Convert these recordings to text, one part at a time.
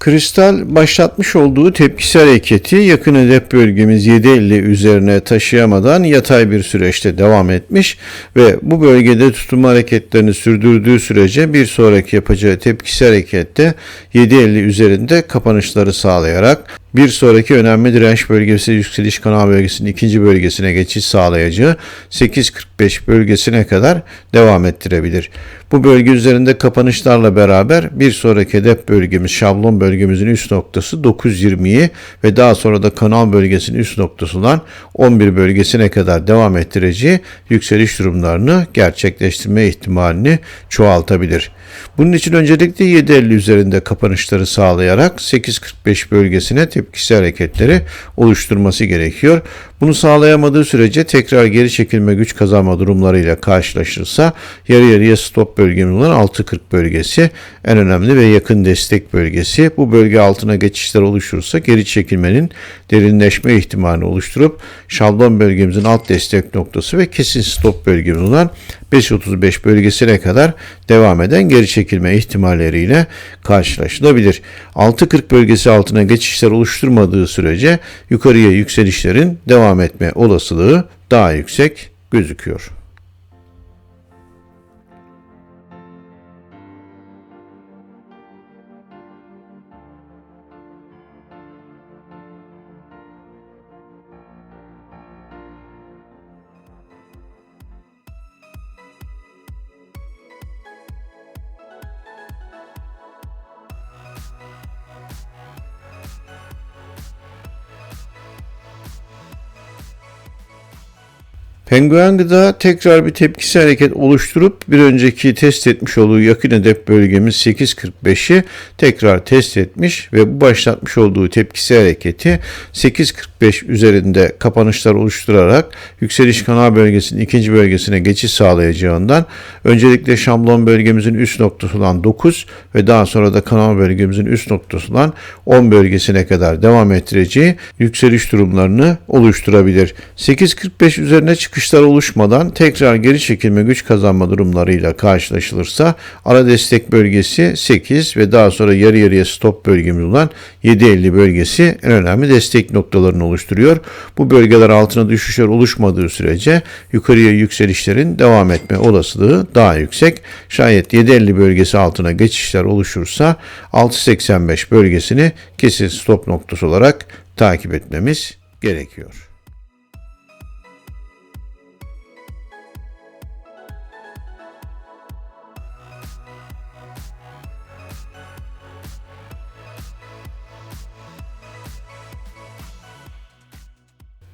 Kristal başlatmış olduğu tepkisel hareketi yakın hedef bölgemiz 7.50 üzerine taşıyamadan yatay bir süreçte devam etmiş ve bu bölgede tutunma hareketlerini sürdürdüğü sürece bir sonraki yapacağı tepkisel harekette 7.50 üzerinde kapanışları sağlayarak bir sonraki önemli direnç bölgesi yükseliş kanal bölgesinin ikinci bölgesine geçiş sağlayacağı 8.45 bölgesine kadar devam ettirebilir. Bu bölge üzerinde kapanışlarla beraber bir sonraki hedef bölgemiz şablon bölgemizin üst noktası 9.20'yi ve daha sonra da kanal bölgesinin üst noktası olan 11 bölgesine kadar devam ettireceği yükseliş durumlarını gerçekleştirme ihtimalini çoğaltabilir. Bunun için öncelikle 7.50 üzerinde kapanışları sağlayarak 8.45 bölgesine tepkisi hareketleri oluşturması gerekiyor. Bunu sağlayamadığı sürece tekrar geri çekilme güç kazanma durumlarıyla karşılaşırsa yarı yarıya stop bölgemiz olan 6.40 bölgesi en önemli ve yakın destek bölgesi. Bu bölge altına geçişler oluşursa geri çekilmenin derinleşme ihtimalini oluşturup şablon bölgemizin alt destek noktası ve kesin stop bölgemiz olan 5.35 bölgesine kadar devam eden geri çekilme ihtimalleriyle karşılaşılabilir. 6.40 bölgesi altına geçişler oluşturmadığı sürece yukarıya yükselişlerin devam etme olasılığı daha yüksek gözüküyor. Penguen gıda tekrar bir tepkisi hareket oluşturup bir önceki test etmiş olduğu yakın hedef bölgemiz 8.45'i tekrar test etmiş ve bu başlatmış olduğu tepkisi hareketi 8.45 üzerinde kapanışlar oluşturarak yükseliş kanal bölgesinin ikinci bölgesine geçiş sağlayacağından öncelikle şablon bölgemizin üst noktası olan 9 ve daha sonra da kanal bölgemizin üst noktası olan 10 bölgesine kadar devam ettireceği yükseliş durumlarını oluşturabilir. 8.45 üzerine çıkış çıkışlar oluşmadan tekrar geri çekilme güç kazanma durumlarıyla karşılaşılırsa ara destek bölgesi 8 ve daha sonra yarı yarıya stop bölgemiz olan 7.50 bölgesi en önemli destek noktalarını oluşturuyor. Bu bölgeler altına düşüşler oluşmadığı sürece yukarıya yükselişlerin devam etme olasılığı daha yüksek. Şayet 7.50 bölgesi altına geçişler oluşursa 6.85 bölgesini kesin stop noktası olarak takip etmemiz gerekiyor.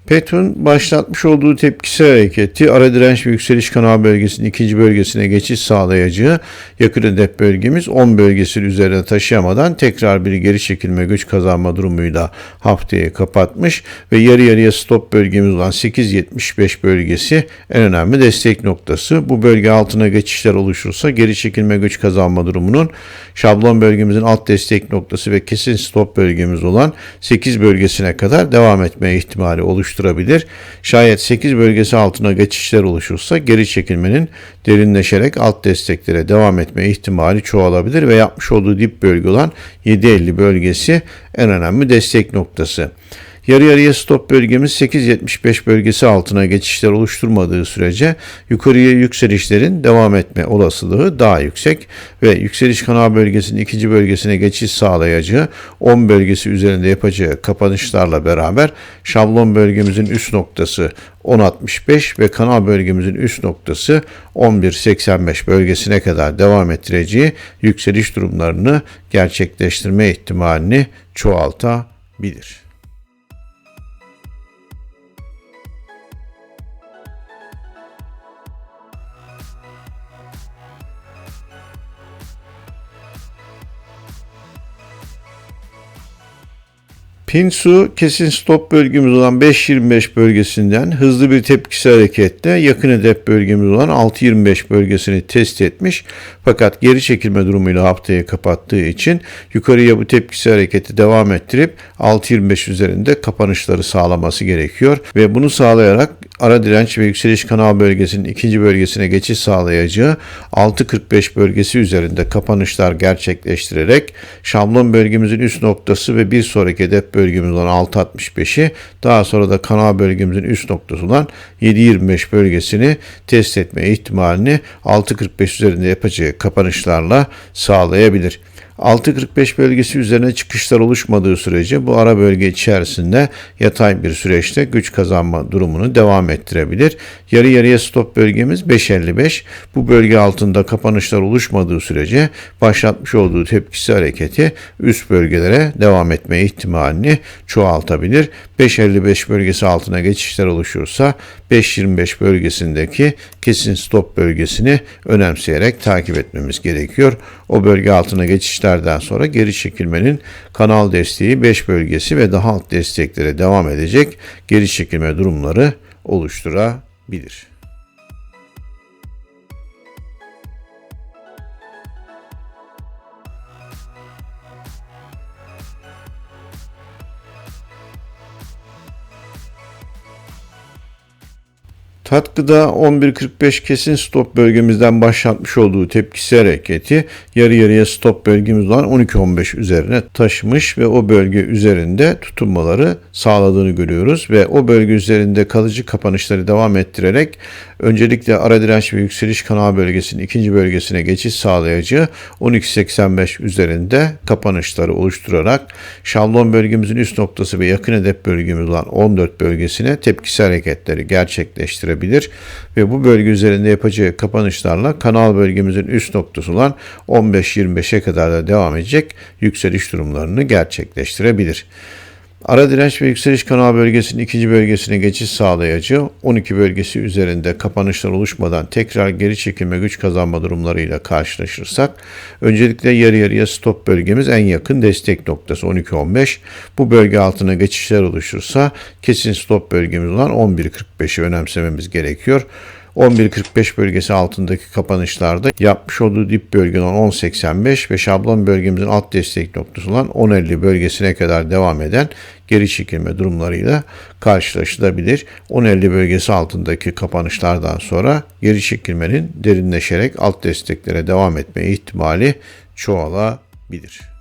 Petun başlatmış olduğu tepkisel hareketi ara direnç ve yükseliş kanal bölgesinin ikinci bölgesine geçiş sağlayacağı yakın hedef bölgemiz 10 bölgesinin üzerine taşıyamadan tekrar bir geri çekilme güç kazanma durumuyla haftayı kapatmış ve yarı yarıya stop bölgemiz olan 8.75 bölgesi en önemli destek noktası. Bu bölge altına geçişler oluşursa geri çekilme güç kazanma durumunun şablon bölgemizin alt destek noktası ve kesin stop bölgemiz olan 8 bölgesine kadar devam etme ihtimali oluşturur oluşturabilir. Şayet 8 bölgesi altına geçişler oluşursa geri çekilmenin derinleşerek alt desteklere devam etme ihtimali çoğalabilir ve yapmış olduğu dip bölge olan 7.50 bölgesi en önemli destek noktası. Yarı yarıya stop bölgemiz 8.75 bölgesi altına geçişler oluşturmadığı sürece yukarıya yükselişlerin devam etme olasılığı daha yüksek ve yükseliş kanal bölgesinin ikinci bölgesine geçiş sağlayacağı 10 bölgesi üzerinde yapacağı kapanışlarla beraber şablon bölgemizin üst noktası 10.65 ve kanal bölgemizin üst noktası 11.85 bölgesine kadar devam ettireceği yükseliş durumlarını gerçekleştirme ihtimalini çoğaltabilir. Pinsu kesin stop bölgemiz olan 5.25 bölgesinden hızlı bir tepkisi hareketle yakın hedef bölgemiz olan 6.25 bölgesini test etmiş. Fakat geri çekilme durumuyla haftayı kapattığı için yukarıya bu tepkisi hareketi devam ettirip 6.25 üzerinde kapanışları sağlaması gerekiyor. Ve bunu sağlayarak ara direnç ve yükseliş kanal bölgesinin ikinci bölgesine geçiş sağlayacağı 6.45 bölgesi üzerinde kapanışlar gerçekleştirerek şablon bölgemizin üst noktası ve bir sonraki hedef bölgemiz olan 6.65'i daha sonra da kanal bölgemizin üst noktası olan 7.25 bölgesini test etme ihtimalini 6.45 üzerinde yapacağı kapanışlarla sağlayabilir. 6.45 bölgesi üzerine çıkışlar oluşmadığı sürece bu ara bölge içerisinde yatay bir süreçte güç kazanma durumunu devam ettirebilir. Yarı yarıya stop bölgemiz 5.55. Bu bölge altında kapanışlar oluşmadığı sürece başlatmış olduğu tepkisi hareketi üst bölgelere devam etme ihtimalini çoğaltabilir. 5.55 bölgesi altına geçişler oluşursa 5.25 bölgesindeki kesin stop bölgesini önemseyerek takip etmemiz gerekiyor. O bölge altına geçişlerden sonra geri çekilmenin kanal desteği 5 bölgesi ve daha alt desteklere devam edecek geri çekilme durumları oluşturabilir. Tatkıda 11.45 kesin stop bölgemizden başlatmış olduğu tepkisi hareketi yarı yarıya stop bölgemiz olan 12.15 üzerine taşımış ve o bölge üzerinde tutunmaları sağladığını görüyoruz ve o bölge üzerinde kalıcı kapanışları devam ettirerek öncelikle ara direnç ve yükseliş kanal bölgesinin ikinci bölgesine geçiş sağlayacağı 12.85 üzerinde kapanışları oluşturarak şablon bölgemizin üst noktası ve yakın hedef bölgemiz olan 14 bölgesine tepkisi hareketleri gerçekleştirebilir oluşturabilir ve bu bölge üzerinde yapacağı kapanışlarla kanal bölgemizin üst noktası olan 15-25'e kadar da devam edecek yükseliş durumlarını gerçekleştirebilir. Ara direnç ve yükseliş kanal bölgesinin ikinci bölgesine geçiş sağlayacağı 12 bölgesi üzerinde kapanışlar oluşmadan tekrar geri çekilme güç kazanma durumlarıyla karşılaşırsak öncelikle yarı yarıya stop bölgemiz en yakın destek noktası 12-15. Bu bölge altına geçişler oluşursa kesin stop bölgemiz olan 11.45'i önemsememiz gerekiyor. 11.45 bölgesi altındaki kapanışlarda yapmış olduğu dip bölge olan 10.85 ve şablon bölgemizin alt destek noktası olan 10.50 bölgesine kadar devam eden geri çekilme durumlarıyla karşılaşılabilir. 10.50 bölgesi altındaki kapanışlardan sonra geri çekilmenin derinleşerek alt desteklere devam etme ihtimali çoğalabilir.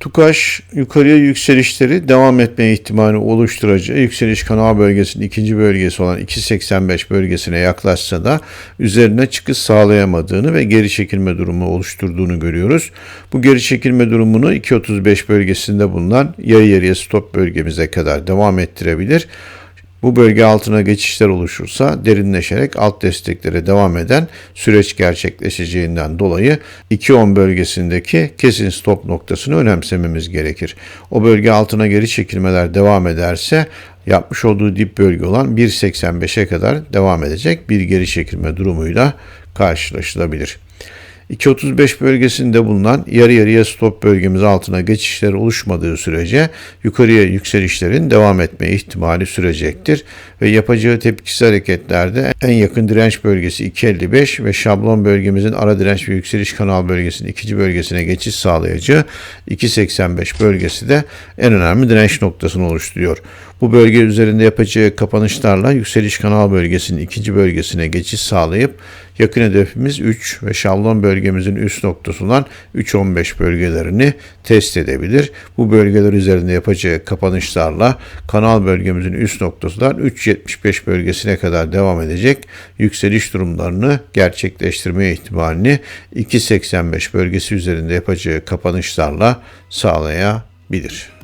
Tukaş yukarıya yükselişleri devam etme ihtimali oluşturacağı yükseliş kanal bölgesinin ikinci bölgesi olan 2.85 bölgesine yaklaşsa da üzerine çıkış sağlayamadığını ve geri çekilme durumu oluşturduğunu görüyoruz. Bu geri çekilme durumunu 2.35 bölgesinde bulunan yarı yarıya stop bölgemize kadar devam ettirebilir. Bu bölge altına geçişler oluşursa derinleşerek alt desteklere devam eden süreç gerçekleşeceğinden dolayı 2.10 bölgesindeki kesin stop noktasını önemsememiz gerekir. O bölge altına geri çekilmeler devam ederse yapmış olduğu dip bölge olan 1.85'e kadar devam edecek bir geri çekilme durumuyla karşılaşılabilir. 2.35 bölgesinde bulunan yarı yarıya stop bölgemiz altına geçişler oluşmadığı sürece yukarıya yükselişlerin devam etme ihtimali sürecektir ve yapacağı tepkisi hareketlerde en yakın direnç bölgesi 2.55 ve şablon bölgemizin ara direnç ve yükseliş kanal bölgesinin ikinci bölgesine geçiş sağlayacağı 2.85 bölgesi de en önemli direnç noktasını oluşturuyor. Bu bölge üzerinde yapacağı kapanışlarla yükseliş kanal bölgesinin ikinci bölgesine geçiş sağlayıp yakın hedefimiz 3 ve şablon bölgemizin üst noktası olan 3.15 bölgelerini test edebilir. Bu bölgeler üzerinde yapacağı kapanışlarla kanal bölgemizin üst noktasından 3.75 bölgesine kadar devam edecek yükseliş durumlarını gerçekleştirme ihtimalini 2.85 bölgesi üzerinde yapacağı kapanışlarla sağlayabilir.